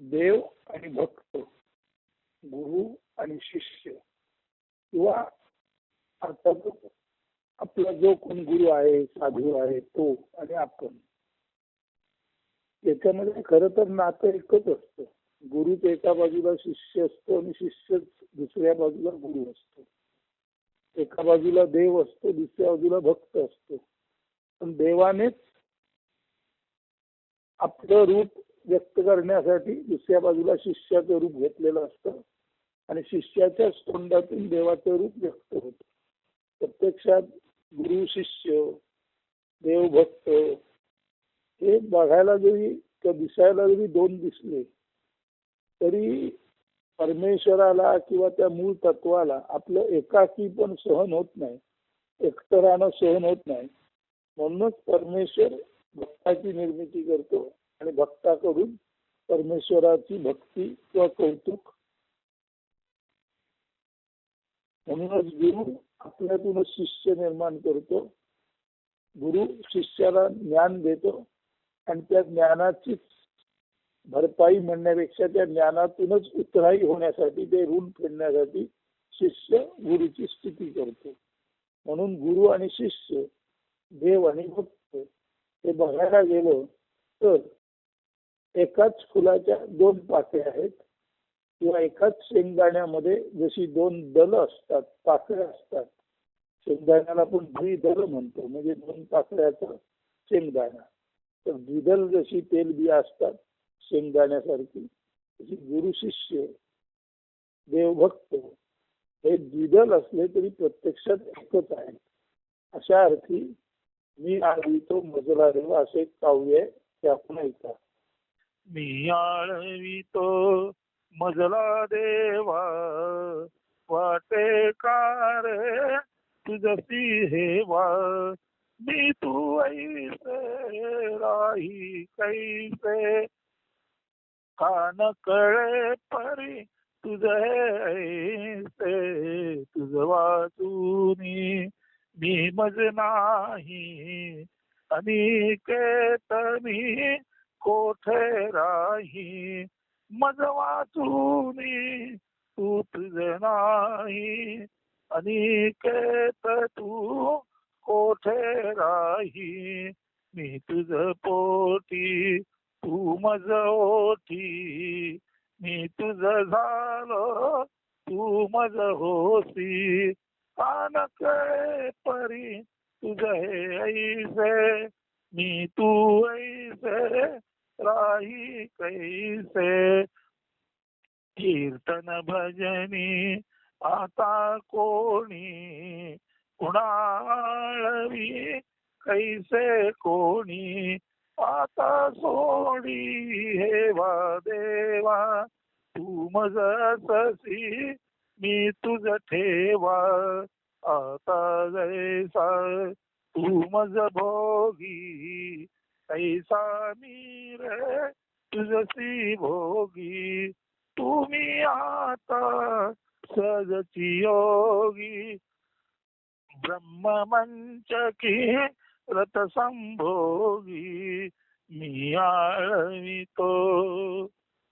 देव आणि भक्त गुरु आणि शिष्य किंवा अर्थात आपला जो कोण गुरु आहे साधू आहे तो आणि आपण. याच्यामध्ये खर तर नातं एकच असतं. गुरुच एका बाजूला शिष्य असतो आणि शिष्यच दुसऱ्या बाजूला गुरु असतो. एका बाजूला देव असतो दुसऱ्या बाजूला भक्त असतो. पण देवानेच आपलं रूप व्यक्त करण्यासाठी दुसऱ्या बाजूला शिष्याचं रूप घेतलेलं असतं. आणि शिष्याच्याच तोंडातून देवाचं रूप व्यक्त होत. प्रत्यक्षात गुरु शिष्य देवभक्त हे बघायला जरी किंवा दिसायला जरी दोन दिसले तरी परमेश्वराला किंवा त्या मूळ तत्वाला आपलं एकाकी पण सहन होत नाही एकटरानं सहन होत नाही. म्हणूनच परमेश्वर भक्ताची निर्मिती करतो. भक्ताकडून परमेश्वराची भक्ती किंवा कौतुक म्हणूनच गुरु आपल्यातूनच शिष्य निर्माण करतो. गुरु शिष्याला ज्ञान देतो आणि त्या ज्ञानाचीच भरपाई म्हणण्यापेक्षा त्या ज्ञानातूनच उत्तराई होण्यासाठी ते ऋण फेडण्यासाठी शिष्य गुरुची स्थिती करतो. म्हणून गुरु आणि शिष्य देव आणि भक्त हे बघायला गेलो तर एकाच फुलाच्या दोन पाकळ्या आहेत किंवा एकाच शेंगदाण्यामध्ये जशी दोन दल असतात पाकळ्या असतात. शेंगदाण्याला आपण द्विदल म्हणतो म्हणजे दोन पाकळ्याचा शेंगदाणा. तर द्विदल जशी तेलबिया असतात शेंगदाण्यासारखी तशी गुरु शिष्य देवभक्त हे द्विदल असले तरी प्रत्यक्षात एकच आहे अशा अर्थी मी आळवितो मजला देव असे काव्य आहे ते आपण ऐका. मी आळवितो. मजला देवा वाटे कार तुझसी हेवा. मी तू ऐसे राही कैसे? कान कळे परी तुझे ऐसे. तुझ वाचूनी मी मज नाही. अनिकेत मी नाही. मज वाचूनी तू तुझ नाही अनिकेत तू कोठे राही? मी तुझ पोटी तू मज ओटी. मी तुझ झालो तू मज होसी कानक परी तुझ हे ऐसे. मी तू ऐसे. राही कैसे कीर्तन भजनी आता कोणी कुणाळवी? कैसे कोणी आता सोडी? हेवा देवा तू मज ससी मी तुझ ठेवा। आता जैसा तू मज भोगी कैसा मीर तुझसी भोगी। तुम्ही आता सजची योगी। ब्रह्ममंच की रथ संभोगी मी आळवितो।